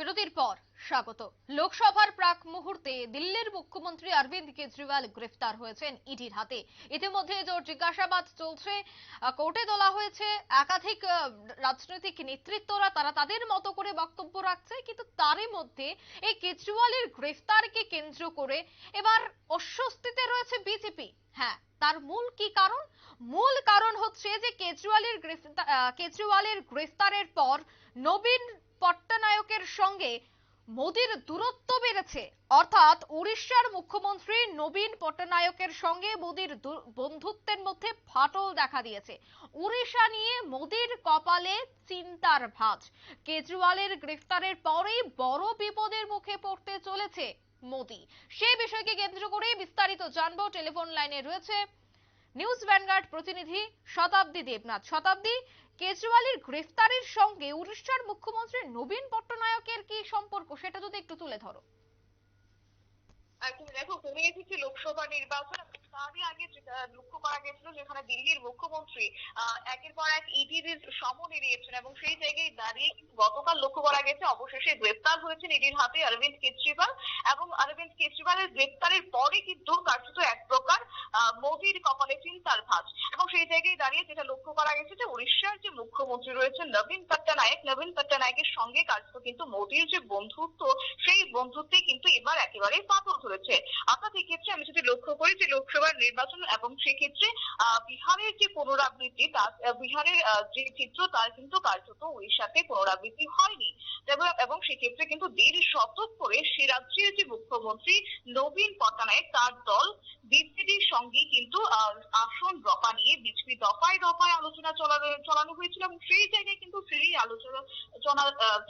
বিরতির পর স্বাগত। লোকসভার প্রাক মুহূর্তে দিল্লির মুখ্যমন্ত্রী অরবিন্দ কেজরিওয়াল গ্রেফতার হয়েছেন ইডির হাতে। ইতিমধ্যে জোর জিজ্ঞাসাবাদ চলছে। কোর্টে তোলা হয়েছে। একাধিক রাজনৈতিক নেতৃত্বরা তারা তাদের মতো করে বক্তব্য রাখছে, কিন্তু তারই মধ্যে এই কেজরিওয়ালের গ্রেফতারকে কেন্দ্র করে এবার অস্বস্তিতে রয়েছে বিজেপি। হ্যাঁ তার মূল কি কারণ? মূল কারণ হচ্ছে যে কেজরিওয়ালের গ্রেফতার কেজরিওয়ালের গ্রেফতারের পর নবীন পট্টনায়কের সঙ্গে মোদির দূরত্ব বেড়েছে। অর্থাৎ উড়িষ্যার মুখ্যমন্ত্রী নবীন পট্টনায়কের সঙ্গে মোদির বন্ধুত্বের মধ্যে ফাটল দেখা দিয়েছে। উড়িষ্যা নিয়ে মোদির কপালে চিন্তার ভাঁজ। কেজরিওয়ালের গ্রেফতারের পরেই বড় বিপদের মুখে পড়তে চলেছে মোদি। সেই বিষয়কে কেন্দ্র করে বিস্তারিত জানব। টেলিফোন লাইনে রয়েছে নিউজ ভ্যানগার্ড প্রতিনিধি শতাব্দী দেবনাথ। শতাব্দী, কেজরিওয়ালের গ্রেফতারের সঙ্গে উড়িষ্যার মুখ্যমন্ত্রী নবীন পট্টনায়কের কি সম্পর্ক, সেটা যদি একটু তুলে ধরো। এখন দেখো কমে এসেছে লোকসভা নির্বাচন তারই আগে যেটা লক্ষ্য করা গেছিল যেখানে দিল্লির মুখ্যমন্ত্রী একের পর এক ইডির সমন এড়িয়েছেন এবং সেই জায়গায় দাঁড়িয়ে গতকাল লক্ষ্য করা গেছে, অবশেষে গ্রেপ্তার হয়েছেন ইডির হাতে অরবিন্দ কেজরিওয়াল এবং অরবিন্দ কেজরিওয়ালের গ্রেপ্তারের পরে কিন্তু কার্যত এক প্রকার মোদির কপালে চিন্তার ভাঁজ এবং সেই জায়গায় দাঁড়িয়ে যেটা লক্ষ্য করা গেছে যে উড়িষ্যার যে মুখ্যমন্ত্রী রয়েছেন নবীন পট্টনায়ক, নবীন পট্টনায়কের সঙ্গে কার্যত কিন্তু মোদির যে বন্ধুত্ব, সেই বন্ধুত্বে কিন্তু এবার একেবারে পাথর ধরেছে। অর্থাৎ এক্ষেত্রে আমি যদি লক্ষ্য করি যে লোকসভার নির্বাচন এবং সেক্ষেত্রে বিহারের যে পুনরাবৃত্তি, তার বিহারের যে চিত্র, তার কিন্তু কার্যত উড়িষ্যাতে পুনরাবৃত্তি হয়নি। এবং সেক্ষেত্রে কিন্তু দেড় শতক করে সে রাজ্যের যে মুখ্যমন্ত্রী নবীন পট্টনায়ক, তার দল বিজেডির সঙ্গে কিন্তু আসন রফা নিয়ে বিজেপি দফায় দফায় আলোচনা চলানো হয়েছিল এবং সেই জায়গায় কিন্তু সেই আলোচনা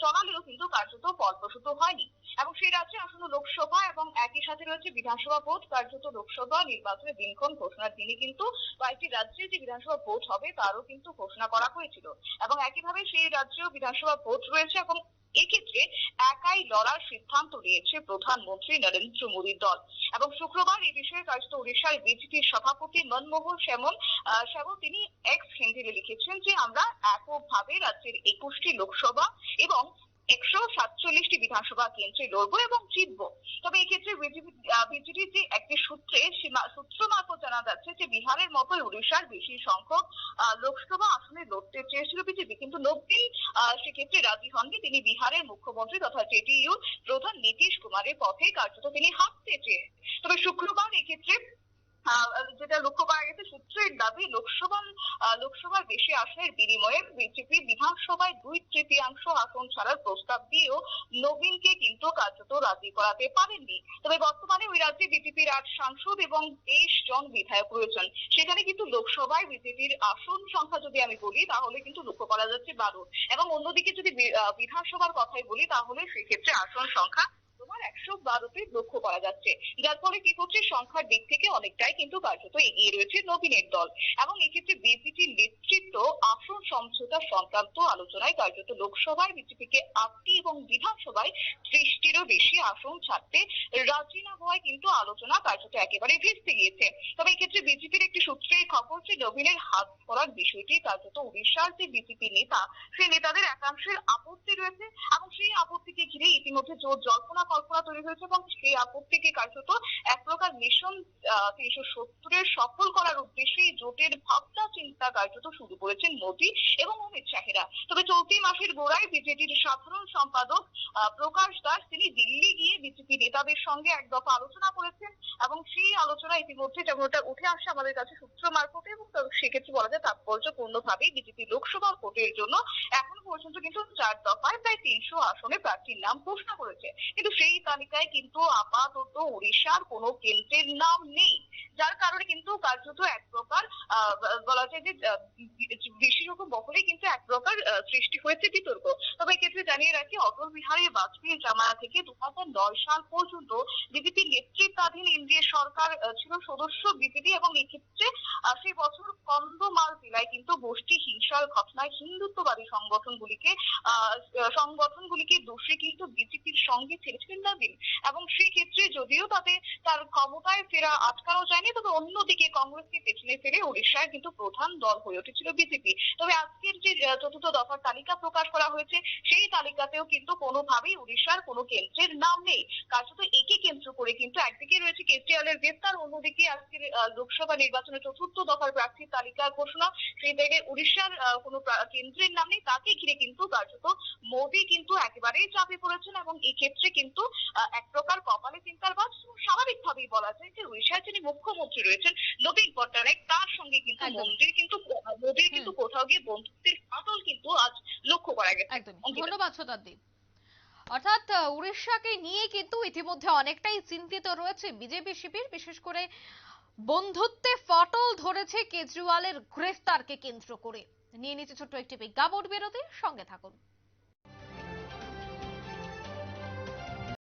চলালেও কিন্তু কার্যত ফলপ্রসূত হয়নি। এবং সেই রাজ্যে আসন্ন লোকসভা এবং একই সাথে রয়েছে বিধানসভা ভোট, কার্যত লোকসভা নির্বাচনের দিনক্ষণ ঘোষণার দিনে কিন্তু কয়েকটি রাজ্যে যে বিধানসভা ভোট হবে, তারও কিন্তু ঘোষণা করা হয়েছিল। এবং একইভাবে সেই রাজ্যেও বিধানসভা ভোট রয়েছে এবং এক্ষেত্রে একাই লড়ার সিদ্ধান্ত নিয়েছে প্রধানমন্ত্রী নরেন্দ্র মোদীর দল। এবং শুক্রবার এই বিষয়ে কার্যত উড়িষ্যার বিজেপির সভাপতি মনমোহন শ্যামল শ্যামল তিনি এক্স হিন্দিতে লিখেছেন যে, আমরা এককভাবে রাজ্যের একুশটি লোকসভা এবং একশো সাতচল্লিশটি বিধানসভা কেন্দ্রে লড়বো এবং জিতবো। তবে এক্ষেত্রে বিজেপির যে একটি সূত্রে সূত্র মারফত জানা যাচ্ছে যে বিহারের মতোই উড়িষ্যার বেশি সংখ্যক লোকসভা আসনে লড়তে চেয়েছিল বিজেপি। কিন্তু নব্বই সেক্ষেত্রে রাজি হননি তিনি বিহারের মুখ্যমন্ত্রী তথা জেডিইউ প্রধান নীতিশ কুমারের পথে কার্যত তিনি হাঁটতে চেয়ে। তবে শুক্রবার এক্ষেত্রে যেটা লক্ষ্য করা গেছে সূত্রের দাবি লোকসভা লোকসভার বেশি আসনের বিনিময়ে বিজেপি বিধানসভায় দুই তৃতীয়াংশ আসন ছাড়ার প্রস্তাব দিয়েও নবীনকে কিন্তু কার্যত রাজি করাতে পারেননি। তবে বর্তমানে ওই রাজ্যে বিজেপির আট সাংসদ এবং তেইশ জন বিধায়ক রয়েছেন। সেখানে কিন্তু লোকসভায় বিজেপির আসন সংখ্যা যদি আমি বলি, তাহলে কিন্তু লক্ষ্য করা যাচ্ছে বারো। এবং অন্যদিকে যদি বিধানসভার কথাই বলি, তাহলে সেক্ষেত্রে আসন সংখ্যা তোমার একশো বারোতে লক্ষ্য করা যাচ্ছে। যার ফলে কি করছে? সংখ্যার দিক থেকে অনেকটাই কিন্তু কার্যত এগিয়ে রয়েছে নবীনের দল। এবং এক্ষেত্রে বিজেপির নেতৃত্ব আসন সমঝোতা সংক্রান্ত আলোচনায় কার্যত লোকসভায় বিজেপিকে আটটি এবং বিধানসভায় ত্রিশটিরও বেশি আসন ছাড়তে রাজি না হওয়ায় কিন্তু আলোচনা কার্যত একেবারে ভেস্তে গিয়েছে। তবে এক্ষেত্রে বিজেপির সূত্রের খবর যে নবীনের হাত ধরার বিষয়টি কার্যত উড়িষ্যার যে বিজেপি নেতা, সেই নেতাদের একাংশের আপত্তি রয়েছে এবং সেই আপত্তিকে ঘিরে ইতিমধ্যে জোর জল্পনা কল্পনা তৈরি হয়েছে এবং সেই আপত্তিকে কার্যত এক প্রকার মিশন তিনশো সত্তরের সফল করার উদ্দেশ্যে জোটের ভাবনা, চিন্তা কার্যত শুরু করেছেন মোদী এবং অমিত শাহেরা। তবে চলতি মাসের গোড়ায় বিজেপির সাধারণ সম্পাদক প্রকাশ দাস, তিনি দিল্লি গিয়ে বিজেপি নেতাদের সঙ্গে এক দফা আলোচনা করেছেন এবং সেই আলোচনা ইতিমধ্যে যেমনটা উঠে আসছে আমাদের কাছে সূত্র মারফতে এবং তার- সেক্ষেত্রে বলা যায় তাৎপর্যপূর্ণ ভাবে বিজেপি লোকসভা ভোটের জন্য এখনও পর্যন্ত কিন্তু চার দফায় প্রায় তিনশো আসনে প্রার্থীর নাম ঘোষণা করেছে। কিন্তু সেই তালিকায় কিন্তু আপাতত উড়িষ্যার কোনো কেন্দ্রের নাম নেই। যার কারণে কিন্তু কার্যত এক প্রকার বলা যায় যে বিশেষজ্ঞ মহলে কিন্তু এক প্রকার সৃষ্টি হয়েছে বিতর্ক। তবে এক্ষেত্রে জানিয়ে রাখি, অটল বিহারী বাজপেয়ী জামানা থেকে দু সাল পর্যন্ত বিজেপি নেতৃত্বাধীন এনডিএ সরকার ছিল সদস্য বিজেপি এবং এক্ষেত্রে সেই বছর কন্ধমাল জেলায় কিন্তু গোষ্ঠী হিংসার ঘটনায় হিন্দুত্ববাদী সংগঠনগুলিকে সংগঠনগুলিকে দোষী কিন্তু বিজেপির সঙ্গে ছেড়েছিলেন নবীন এবং সেই ক্ষেত্রে যদিও তাতে তার ক্ষমতায় ফেরা আটকানো যায়নি তবে অন্যদিকে কংগ্রেসকে পেছনে ফেলে উড়িষ্যার কিন্তু প্রধান দল হয়ে উঠেছিল বিজেপি তবে আজকের যে চতুর্থ দফার তালিকা প্রকাশ করা হয়েছে, সেই তালিকাতেও কিন্তু কোনোভাবেই উড়িষ্যার কোনো কেন্দ্রের নাম নেই। কার্যত একে কেন্দ্র করে কিন্তু একদিকে রয়েছে কেজরিওয়ালের গ্রেফতার, অন্যদিকে আজকের লোকসভা নির্বাচনের চতুর্থ দফার প্রার্থীর তালিকা ঘোষণা। সেই জায়গায় উড়িষ্যার কোনো কেন্দ্রের নাম নেই, তাকে ঘিরে কিন্তু কার্যত মোদী কিন্তু একেবারেই চাপে পড়েছেন এবং এক্ষেত্রে কিন্তু এক প্রকার কপালে চিন্তার বাজ। স্বাভাবিকভাবেই বলা যায় যে উড়িষ্যার যিনি মুখ্যমন্ত্রী রয়েছেন নবীন পট্টনায়ক তার সঙ্গে কিন্তু। মোদীর কিন্তু মোদীর কিন্তু কোথাও গিয়ে বন্ধুত্বের ফাটল কিন্তু আজ লক্ষ্য করা গেছে। একদম। ধন্যবাদ শতাব্দী অর্থাৎ উড়িষ্যাকে নিয়ে কিন্তু ইতিমধ্যে অনেকটাই চিন্তিত রয়েছে বিজেপি শিবির বিশেষ করে বন্ধুত্বে ফাটল ধরেছে কেজরিওয়ালের গ্রেফতারকে কেন্দ্র করে। নিয়ে নিচ্ছে ছোট্ট একটি বিজ্ঞাপন বিরতি সঙ্গে থাকুন।